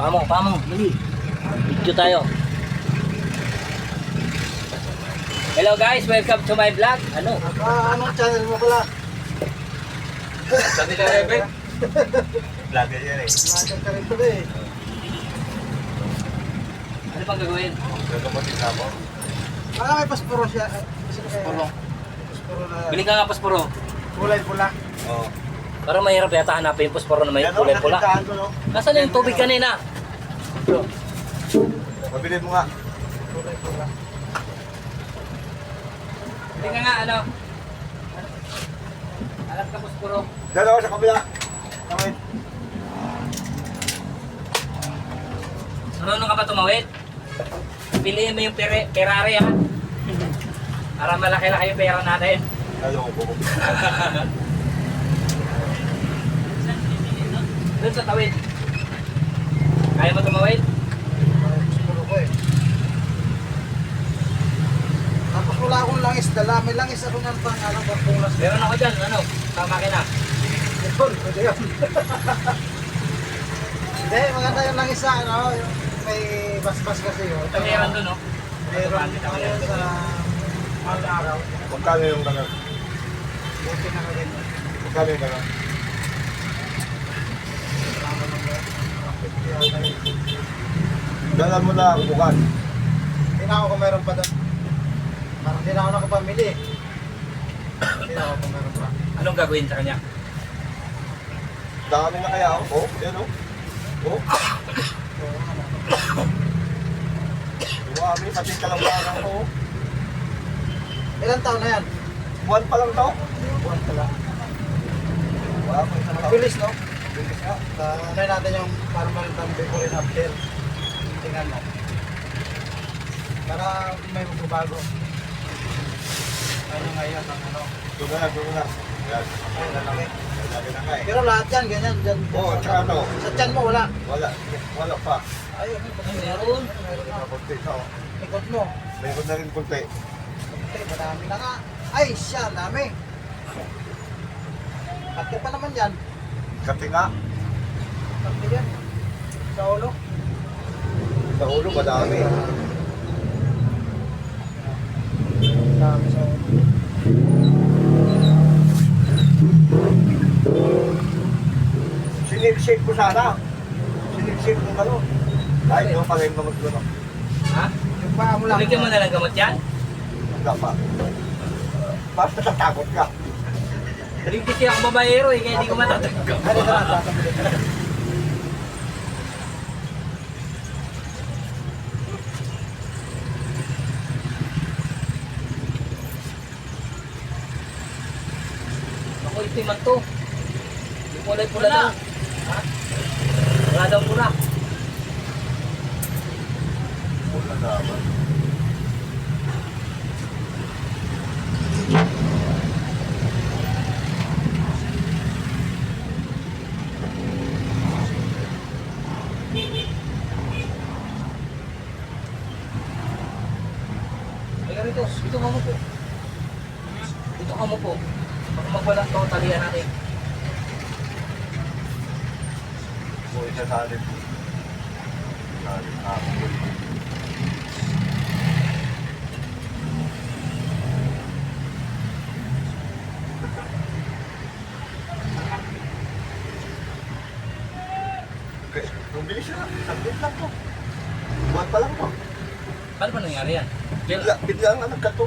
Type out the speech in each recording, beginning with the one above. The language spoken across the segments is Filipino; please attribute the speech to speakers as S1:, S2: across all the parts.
S1: Pamo, pamo, dali. Video tayo. Hello guys, welcome to my vlog. Ano?
S2: Ah, anong channel mo pala?
S3: Nila Rebek? Vlogger yan eh.
S2: Vlogger ka rin pala eh.
S1: Ano pang gagawin?
S3: Gagamotin na mo.
S2: Baka may pasporo siya. pasporo. Pasporo na.
S1: Bili ka nga posporo.
S2: Kulay pula.
S3: Oo.
S1: Parang mahirap yata hanapin yung posporo na may
S3: Yan,
S1: kulay
S3: oh,
S1: pula.
S3: ko, no?
S1: Nasaan na yung tubig kanina?
S3: Mabili mo nga.
S2: Kulay pula.
S1: Ka nga, ano? Alam ka posporo.
S3: Dalawa sa kabila. Kamay.
S1: Marunong ka ba tumawid? Piliin mo yung pere, Ferrari ha. Para malaki-laki yung pera natin.
S3: Naloko ko.
S1: Doon sa tawid. Kaya mo tumawid?
S2: Pasporo ko eh. Tapos wala akong langis. Dala. May langis ako ng pang ano, pangpulas.
S1: Meron ako dyan, ano? Sa makina.
S2: Yun, pwede yun. Hindi, maganda yung langis sa ano. Yung may bas-bas kasi yun.
S1: Ito meron doon, no?
S2: Meron ako yun sa mahal na araw.
S3: Magkano yung ganun?
S2: Buti na ka rin.
S3: Magkano yung ganun? Dala mo na bukan.
S2: Hindi na ako kung meron pa doon. Parang hindi na ako nakapamili. Hindi na ako kung meron pa.
S1: Anong gagawin sa kanya?
S3: Dami na kaya ako. Oh, yan oh. Oh,
S2: ano.
S3: dumami. Pati kalambaran ko. oh.
S2: Ilan taon na yan?
S3: Buwan pa lang to.
S2: Buwan pala.
S3: Wala pa isang taon.
S2: Bilis, no? Ano natin yung parang maritang before and after. Tingnan mo. Para may magbabago. Ano ngayon ang ano.
S3: Doon na, doon na.
S2: Ay, lalaki.
S3: Na nga eh.
S2: Pero lahat yan, ganyan. Dyan,
S3: Oo,
S2: sa-
S3: tsaka ano?
S2: Sa tiyan mo, wala.
S3: Wala. Wala pa.
S2: Ay, ano,
S1: meron.
S2: Meron na.
S3: Kunti oh.
S2: Mo.
S3: Mayroon na rin kunti.
S2: Okay, madami na nga. Ay, siya, dami. Pati pa naman yan.
S3: Kati nga.
S2: Pati yan. Sa ulo.
S3: Sa ulo, madami.
S2: Dami sa ulo.
S3: Sinilshake ko sana. Sinilshake ko gano'n. Kahit yung pala yung gamot ko no.
S1: Ha?
S2: Yung paa mo lang.
S1: Bigyan mo na lang gamot yan?
S3: Wala pa. Basta tatakot ka.
S1: Rin kasi ako babaero eh, kaya hindi ko matatanggap.
S2: Ano.
S1: Ako ito man to. Yung kulay pula daw. Ha? Wala daw pula.
S3: Wala naman.
S1: Ay, rito. Dito ka mo po. Dito ka mo po. Baka magwala to, talian natin.
S3: Kung isa sa alin. Sa alin. Ah, Okay. Ang bilis na. Saglit lang to. Buwan pa lang to.
S1: Paano ba nangyari yan?
S3: Bigla, bigla nga nagkato.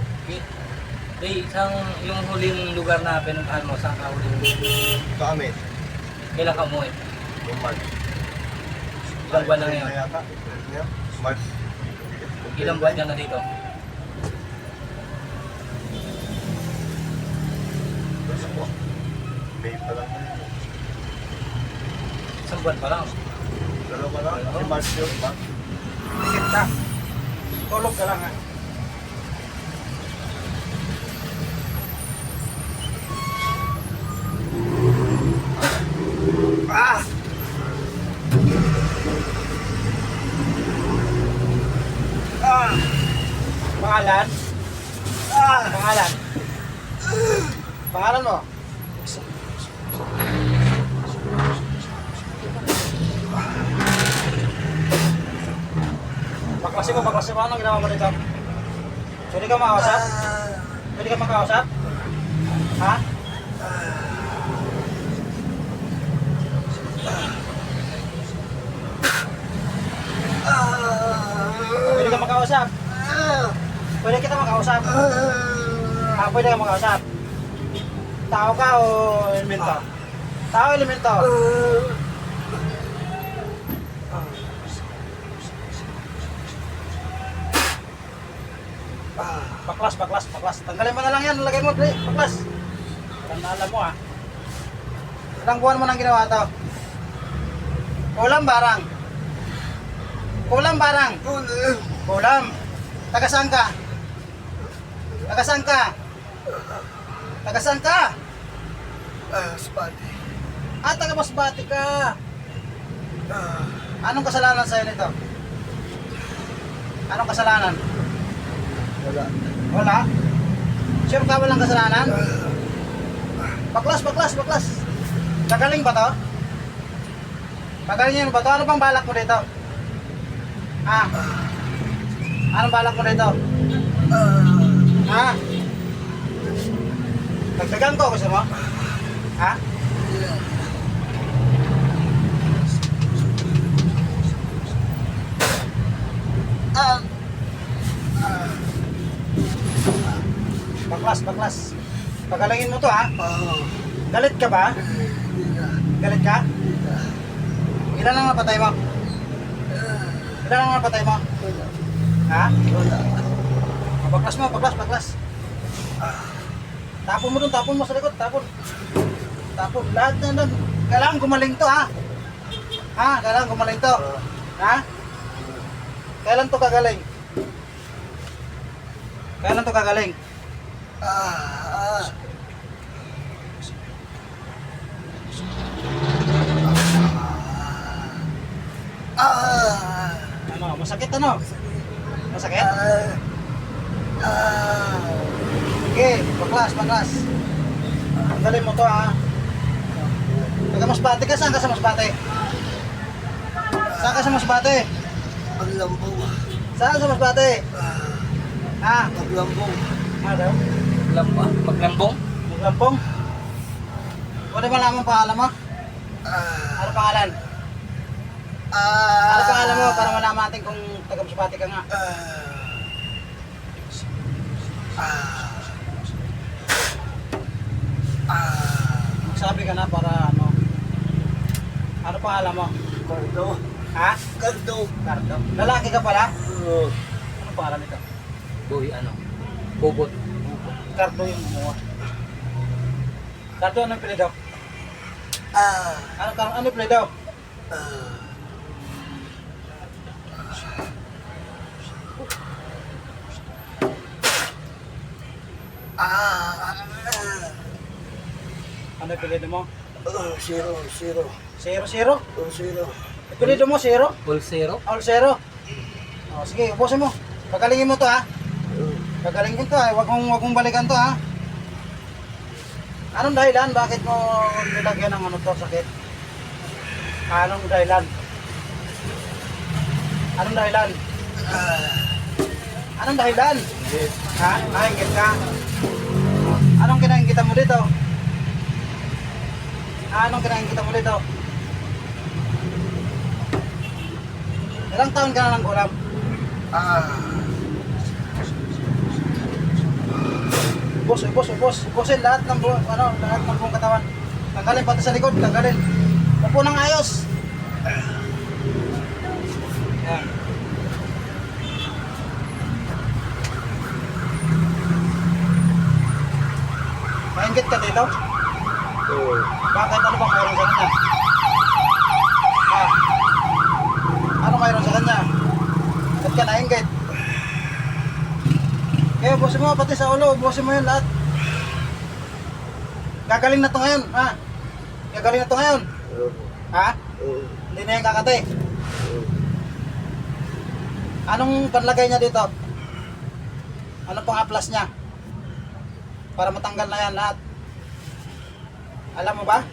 S1: eh, isang yung huling lugar na pinuntahan mo, saan ka huling?
S3: Sa amin.
S1: Kailan ka umuwi?
S3: Yung March.
S1: Ilang buwan na ngayon?
S3: yata. March.
S1: Ilang buwan ka na dito?
S3: May pa lang.
S1: Isang buwan pa lang.
S3: Dalawa lang. Si yun. March.
S2: Tikit ka. Tulog ka lang ha. Ah! Ah! Pangalan? Ah! Pangalan? Pangalan mo? Baklasin mo, baklasin mo. Anong ginawa mo dito? Pwede ka makausap? Pwede ka makausap? Ha? Pwede ka makausap? Pwede kita makausap? Ah, pwede ka makausap? Tao ka o elemento? Tao elemento? Baklas, baklas, baklas. Tanggalin mo na lang yan. Lagay mo, dali. Baklas. Tandaan mo ah. Ilang buwan mo nang ginawa to? Kulam barang. Kulam barang. Kulam. Taga saan ka? Taga saan ka? Taga saan ka?
S3: Spati.
S2: Ah, taga Masbate ka. Anong kasalanan sa'yo nito? Anong kasalanan?
S3: Wala.
S2: Wala. Sure ka walang kasalanan? Baklas, baklas, baklas. Magaling ba to? Magaling yun ba to? Ano bang balak mo dito? Ah. Anong balak mo dito? Ha? Dagdagan ko, gusto mo? Ha? Baklas, baklas. Pagalangin mo to ha. Galit ka ba? Galit ka? Ilan ang napatay mo? Ilan ang napatay mo? Ha? Ah, Baklas mo, baklas, baklas. Tapon mo dun, tapon mo sa likod, tapon. Tapon, lahat na dun. Kailangan gumaling to ha. Ha? Kailangan gumaling to. Ha? Kailan to kagaling? Kailan to kagaling? Ano, masakit ano? Masakit? Okay, baklas, baklas. Tanggalin mo to ha. Taga Masbate ka, saan ka sa Masbate? Saan ka sa Masbate?
S3: Paglambong.
S2: Saan sa Masbate? Ha?
S3: Paglambong.
S2: Ano?
S1: Lamba, maglambong.
S2: Maglampong? Pwede ba naman pangalan mo? Ano pangalan? Ano pangalan mo para malaman natin kung taga Masbate ka nga? Magsabi ka na para ano? Ano pangalan mo?
S3: Kardo.
S2: Ha?
S3: Kardo.
S2: Cardo. Lalaki ka pala? Ano pangalan nito?
S1: Boy, ano? Bobot.
S2: Cardo yung mo. Cardo, anong pilido?
S3: Ah.
S2: Ano, ano, ano pilido?
S3: Ah.
S2: Ano pilido mo?
S3: Oh, zero, zero.
S2: Zero, zero?
S3: Oh, zero.
S2: Pilido mo, zero?
S1: Pulsero.
S2: All zero? O, sige, ubusin mo. Pagalingin mo to ha. Pagalingin to ha. Huwag mong, huwag mong balikan to ha. Anong dahilan? Bakit mo nilagyan ng ano to, sakit? Anong dahilan? Anong dahilan? Anong dahilan? Ha? Nainggit ka? Anong kinaingitan mo dito? Anong kinaingitan mo dito? Ilang taon ka na ng gulam?
S3: Ah.
S2: Ubos, ubos, ubos. Ubusin lahat ng buong, ano, lahat ng buong katawan. Tanggalin pati sa likod, tanggalin. Upo ng ayos. Yan. Maingit ka dito?
S3: Oh.
S2: Bakit? Ano mayroon sa kanya? Ha? Ano mayroon sa kanya? Ba't ka nainggit? Kaya ubusin mo pati sa ulo, ubusin mo yun lahat. Gagaling na to ngayon, ha? Gagaling na to ngayon, ha? Hindi na yan kakate.
S3: Oh.
S2: Anong panlagay niya dito? Ano pang aplas niya? Para matanggal na yan lahat. Alam mo ba?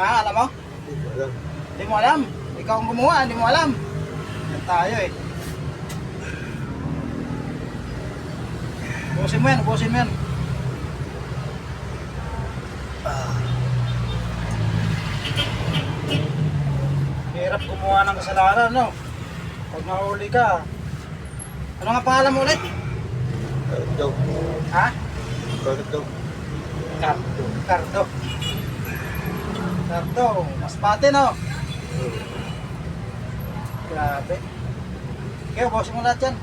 S2: Ha? Alam mo?
S3: Hindi ko alam.
S2: Hindi mo alam. Ikaw ang gumawa, hindi mo alam. Yan tayo eh. Busin mo yan, busin mo yan. Hirap gumawa ng kasalanan, no? Pag mahuli ka. Ano nga pangalan mo ulit?
S3: Cardo.
S2: Ha?
S3: Cardo.
S2: Cardo. Cardo. Cardo. Mas pati, no? Grabe. Kaya, boss mo lahat yan.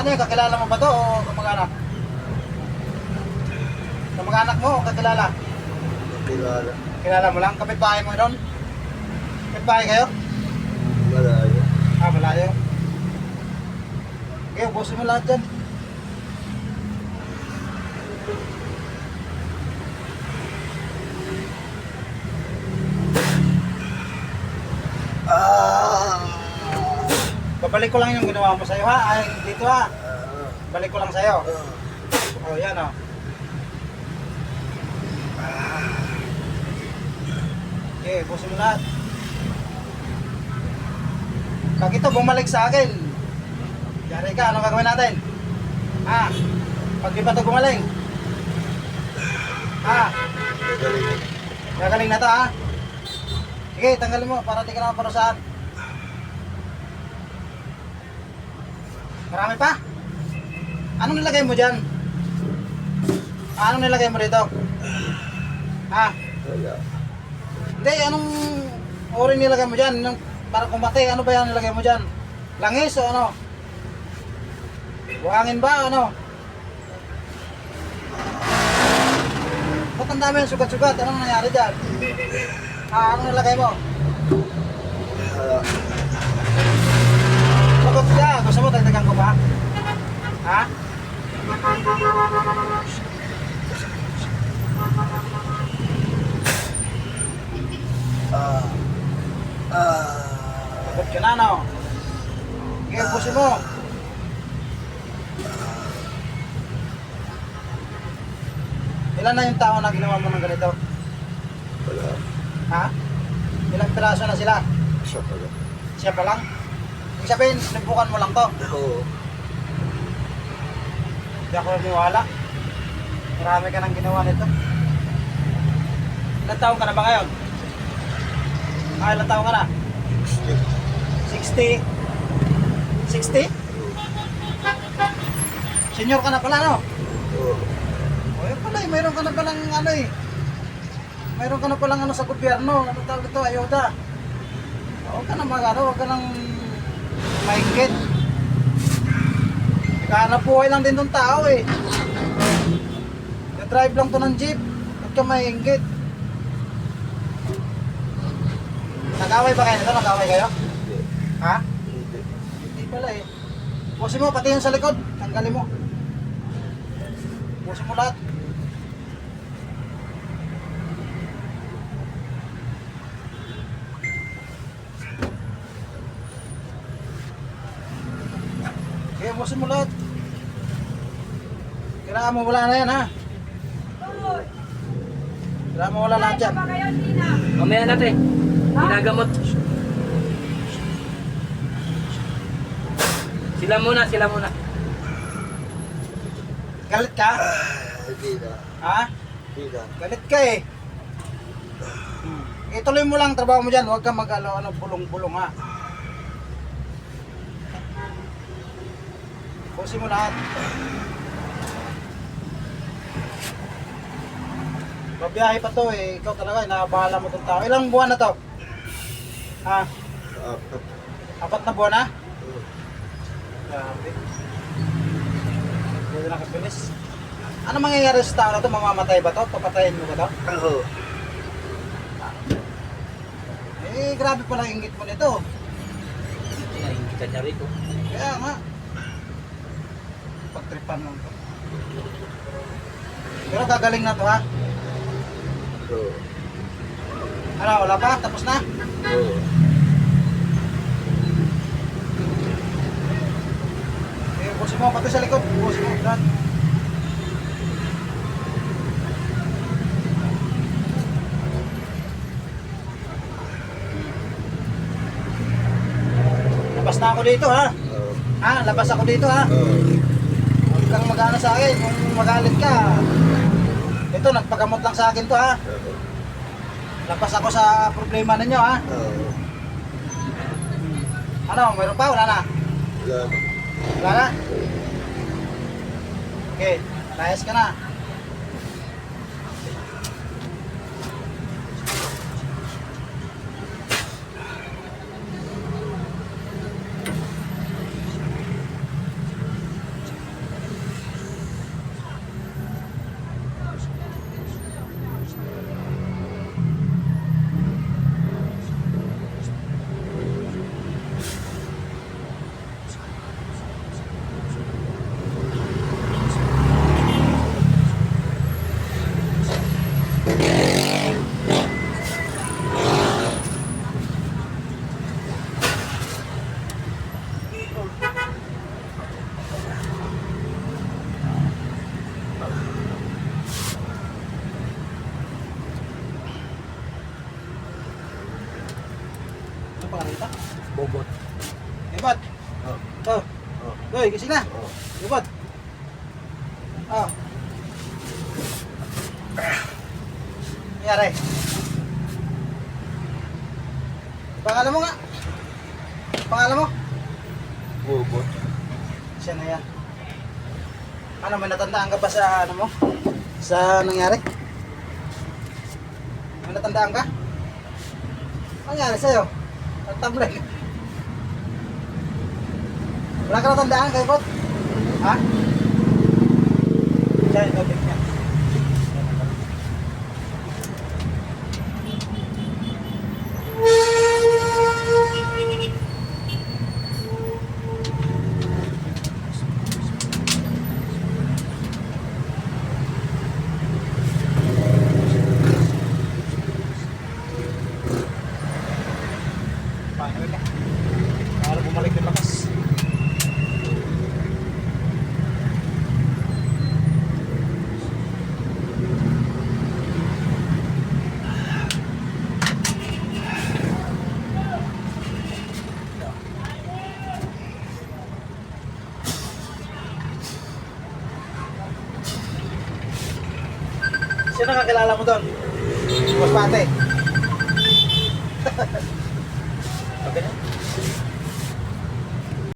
S2: Ano yung kakilala mo ba to o kamag-anak? Kamag-anak mo o kakilala?
S3: Kilala.
S2: Kilala mo lang? Kapitbahay mo doon? Kapitbahay kayo?
S3: Malayo.
S2: Ah, malayo. Kaya, boss mo lahat yan. Babalik ko lang yung ginawa mo sa'yo ha. Ay, dito ha. Balik ko lang sa'yo. Oh, yan oh. Okay, busin mo lahat. Pag ito bumalik sa akin, yari ka, ano gagawin natin? Ha? Pag di pa ito gumaling? Ha?
S3: Gagaling.
S2: Na to ha? Sige, tanggalin mo para di ka naman parusahan. Marami pa? Anong nilagay mo dyan? Anong nilagay mo dito? Ha?
S3: Wala.
S2: Hindi, anong ori nilagay mo dyan? Yung, para kumbate, ano ba yan nilagay mo dyan? Langis o ano? Buhangin ba o ano? Ba't ang dami yung sugat-sugat? Anong nangyari dyan? Ah, anong nilagay mo?
S3: Wala.
S2: Sagot ka, gusto mo dagdagan ko ba? Ha?
S3: Ah. Ah.
S2: Sagot ka na, no? Sige, pusin mo. Ilan na yung tao na ginawa mo ng ganito?
S3: Wala.
S2: Ha? Ilang piraso na sila?
S3: Isa pala.
S2: Siya pa lang? Ibig sabihin, sinubukan mo lang to.
S3: Oo.
S2: Hindi ako naniwala. Marami ka nang ginawa nito. Ilan taong ka na ba ngayon? Ah, ilan taong ka na? 60? 60? Senior ka na pala, no?
S3: Oo.
S2: O yun pala, eh, mayroon ka na palang ano eh. Mayroon ka na palang ano sa gobyerno. Ano tawag ito? Ayuda. Huwag ka na mag ano, huwag ka nang maingkit. Naghahanap buhay lang din tong tao eh. Nag-drive lang to ng jeep. Huwag ka maingkit. Nag-away ba kayo nito? Nag-away kayo? Ha?
S3: Hindi.
S2: Pala eh. Busin mo, pati yung sa likod. Tanggalin mo. Busin mo lahat. Kaya busin mo lahat. Kailangan mo wala na yan ha. Kailangan mo wala lahat yan.
S1: Mamaya natin. Ginagamot. Sila muna, sila muna.
S2: Galit ka?
S3: Ah, Hindi na.
S2: Ha?
S3: Hindi na.
S2: Galit ka eh. Hmm. Ituloy mo lang trabaho mo dyan. Huwag kang mag ano, ano, bulong-bulong ha. Pusin mo lahat. Babiyahe pa to eh. Ikaw talaga, inaabala mo itong tao. Ilang buwan na to? Ha?
S3: Apat.
S2: Apat na buwan na?
S3: Oo.
S2: Grabe. Hindi na kapilis. Ano mangyayari sa tao na to? Mamamatay ba to? Papatayin mo ba to?
S3: Oo.
S2: Eh, grabe pala yung inggit mo nito.
S1: Kita niya rito.
S2: Kaya nga. Pagtripan lang to. Pero gagaling na to ha.
S3: Oo.
S2: Ano, wala pa? Tapos na?
S3: Oo.
S2: Eh, busin mo pati sa likod. Busin mo. Lahat. Labas na ako dito ha.
S3: Oo.
S2: Ha, labas ako dito ha.
S3: Oo.
S2: kang mag-ano sa akin, kung magalit ka. Ito, nagpagamot lang sa akin to ha.
S3: Oo.
S2: Lapas ako sa problema ninyo ha.
S3: Oo.
S2: Ano, mayroon pa? Wala na?
S3: Wala na.
S2: Wala na? Okay, layas ka na. Ano pa rito?
S3: Bobot.
S2: Ibot.
S3: Oo.
S2: To.
S3: Oo.
S2: Doy, gising na.
S3: Oo.
S2: Ibot. Oh. Nangyari. Pangalan mo nga. Pangalan mo?
S3: Bobot.
S2: Siya na yan. Ano, may natandaan ka ba sa ano mo? Sa nangyari? May natandaan ka? Ano nangyari sa'yo? Ang tablet. Wala ka natandaan kay Bot? Ha? Yung topic niya. Paano ka?